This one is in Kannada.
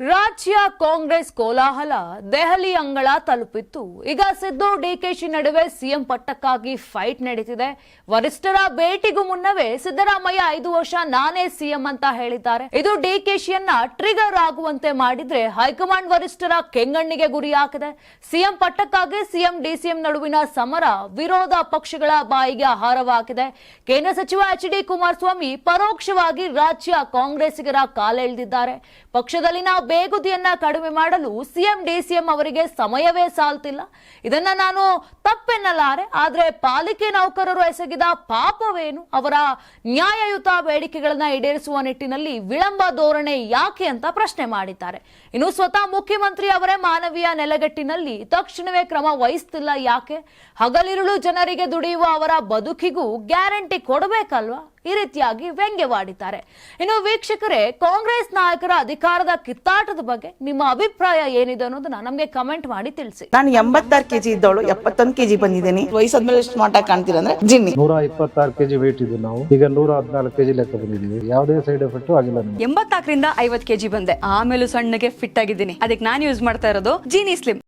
ರಾಜ್ಯ ಕಾಂಗ್ರೆಸ್ ಕೋಲಾಹಲ ದೆಹಲಿ ಅಂಗಳ ತಲುಪಿತ್ತು. ಈಗ ಸಿದ್ದು ಡಿಕೆಶಿ ನಡುವೆ ಸಿಎಂ ಪಟ್ಟಕ್ಕಾಗಿ ಫೈಟ್ ನಡೀತಿದೆ. ವರಿಷ್ಠರ ಭೇಟಿಗೂ ಮುನ್ನವೇ ಸಿದ್ದರಾಮಯ್ಯ ಐದು ವರ್ಷ ನಾನೇ ಸಿಎಂ ಅಂತ ಹೇಳಿದ್ದಾರೆ. ಇದು ಡಿಕೆಶಿಯನ್ನ ಟ್ರಿಗರ್ ಆಗುವಂತೆ ಮಾಡಿದ್ರೆ ಹೈಕಮಾಂಡ್ ವರಿಷ್ಠರ ಕೆಂಗಣ್ಣಿಗೆ ಗುರಿಯಾಗಿದೆ ಸಿಎಂ ಪಟ್ಟಕ್ಕಾಗಿ ಸಿಎಂ ಡಿಸಿಎಂ ನಡುವಿನ ಸಮರ ವಿರೋಧ ಪಕ್ಷಗಳ ಬಾಯಿಗೆ ಆಹಾರವಾಗಿದೆ. ಕೇಂದ್ರ ಸಚಿವ ಎಚ್ ಡಿ ಕುಮಾರಸ್ವಾಮಿ ಪರೋಕ್ಷವಾಗಿ ರಾಜ್ಯ ಕಾಂಗ್ರೆಸ್ಸಿಗರ ಕಾಲೆಳೆದಿದ್ದಾರೆ. ಪಕ್ಷದಲ್ಲಿನ ಬೇಗುದಿಯನ್ನ ಕಡಿಮೆ ಮಾಡಲು ಸಿಎಂ, ಡಿಸಿಎಂ ಅವರಿಗೆ ಸಮಯವೇ ಸಾಲ್ತಿಲ್ಲ. ಇದನ್ನ ನಾನು ತಪ್ಪೆನ್ನಲಾರೆ, ಆದ್ರೆ ಪಾಲಿಕೆ ನೌಕರರು ಎಸಗಿದ ಪಾಪವೇನು? ಅವರ ನ್ಯಾಯಯುತ ಬೇಡಿಕೆಗಳನ್ನ ಈಡೇರಿಸುವ ನಿಟ್ಟಿನಲ್ಲಿ ವಿಳಂಬ ಧೋರಣೆ ಯಾಕೆ ಅಂತ ಪ್ರಶ್ನೆ ಮಾಡಿದ್ದಾರೆ. ಇನ್ನು ಸ್ವತಃ ಮುಖ್ಯಮಂತ್ರಿ ಅವರೇ ಮಾನವೀಯ ನೆಲೆಗಟ್ಟಿನಲ್ಲಿ ತಕ್ಷಣವೇ ಕ್ರಮ ವಹಿಸ್ತಿಲ್ಲ ಯಾಕೆ? ಹಗಲಿರುಳು ಜನರಿಗೆ ದುಡಿಯುವ ಅವರ ಬದುಕಿಗೂ ಗ್ಯಾರಂಟಿ ಕೊಡಬೇಕಲ್ವಾ? ಈ ರೀತಿಯಾಗಿ ವ್ಯಂಗ್ಯವಾಡಿದ್ದಾರೆ. ಇನ್ನು ವೀಕ್ಷಕರೇ ಕಾಂಗ್ರೆಸ್ ನಾಯಕರ ಅಧಿಕಾರದ ಕಿತ್ತಾಟದ ಬಗ್ಗೆ ನಿಮ್ಮ ಅಭಿಪ್ರಾಯ ಏನಿದೆ ಅನ್ನೋದನ್ನ ನಮಗೆ ಕಮೆಂಟ್ ಮಾಡಿ ತಿಳಿಸಿ. ನಾನು ಎಂಬತ್ತಾರು ಕೆಜಿ ಇದ್ದವಳು ಎಪ್ಪತ್ತೊಂದು ಕೆಜಿ ಬಂದಿದ್ದೀನಿ. ವಯಸ್ಸಾದ್ಮೇಲೆ ಸ್ಮಾರ್ಟ್ ಆಗಿ ಕಾಣ್ತೀರ ಅಂದ್ರೆ ಜಿನ್ನಿ. ನೂರ ಇಪ್ಪತ್ತಾರು ಕೆಜಿ ವೇಟ್ ಇದ್ದು ನಾವು. ಈಗ ನೂರ ಹದಿನಾಲ್ಕು ಕೆಜಿ ಲೆಕ್ಕ ಬಂದಿದ್ದೀವಿ. ಯಾವುದೇ ಸೈಡ್ ಎಫೆಕ್ಟ್ ಆಗಿಲ್ಲ ಎಂಬತ್ತಾಕರಿಂದ ಎಂಬತ್ನಾಲ್ಕರಿಂದ ಐವತ್ ಕೆಜಿ ಬಂದೆ. ಆಮೇಲೂ ಸಣ್ಣಗೆ ಫಿಟ್ ಆಗಿದ್ದೀನಿ. ಅದಕ್ಕೆ ನಾನು ಯೂಸ್ ಮಾಡ್ತಾ ಇರೋದು ಜೀನಿ ಸ್ಲಿಮ್